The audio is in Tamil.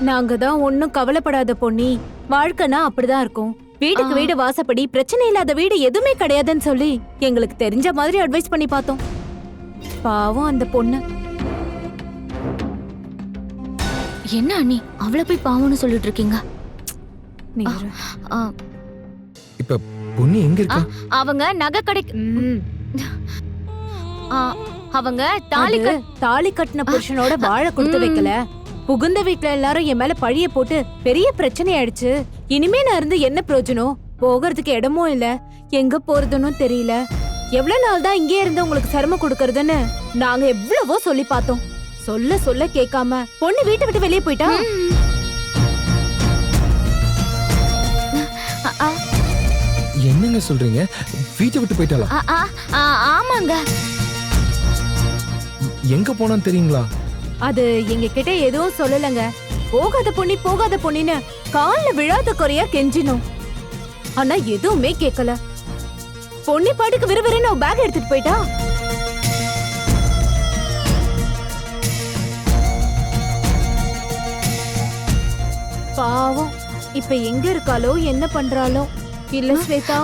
நாங்க தான் ஒன்னும் கவலைப்படாத பொன்னி. வாழ்க்கைனா அப்படிதான் இருக்கும். வீட்டுக்கு வீடு வாசப்படி பிரச்சனை இல்லாத வீடு எதுவுமே கிடையாதுன்னு சொல்லி எங்களுக்கு தெரிஞ்ச மாதிரி அட்வைஸ் பண்ணி பார்த்தோம். பாவம் அந்த பொண்ணு. என்ன அண்ணி அவளை போய் பாவம்னு சொல்லிட்டு இருக்கீங்க? இப்ப பொண்ணு எங்க இருக்கா? அவங்க நகை. ஆ, அவங்க தாலி தாலி கட்டின புருஷனோட வாழ கொடுத்து. வைக்கல. புகுந்த வீட்ல எல்லாரும் என் மேல பழிய போட்டு பெரிய பிரச்சனை ஆயிடுச்சு இனிமே நான் இருந்து என்ன பிரயோஜனம்? போகிறதுக்கு இடமும் இல்ல. எங்க போறதுன்னு தெரியல. எவ்வளவு நாள் தான் இங்கே இருந்து உங்களுக்கு சிரமம் கொடுக்கறதுன்னு நாங்க எவ்வளவோ சொல்லி பார்த்தோம். சொல்ல சொல்ல கேட்காம பொண்ணு வீட்டை விட்டு வெளியே போயிட்டா? என்னங்க சொல்றீங்க? வீட்டை விட்டு போயிட்டாளா? ஆமாங்க. எங்க போனான்னு தெரியுங்களா? அது எங்க கிட்ட எதுவும் சொல்லலங்க. போகாத பொண்ணி போகாத பொண்ணின்னு கால்ல விழாத குறையா கெஞ்சினோம். ஆனா எதுவுமே கேட்கல பொண்ணி பாட்டுக்கு விறுவிறுன்னு பேக் எடுத்துட்டு போயிட்டா? பாவம் இப்ப எங்க இருக்காளோ என்ன பண்றாளோ? இல்ல ஸ்வேதா?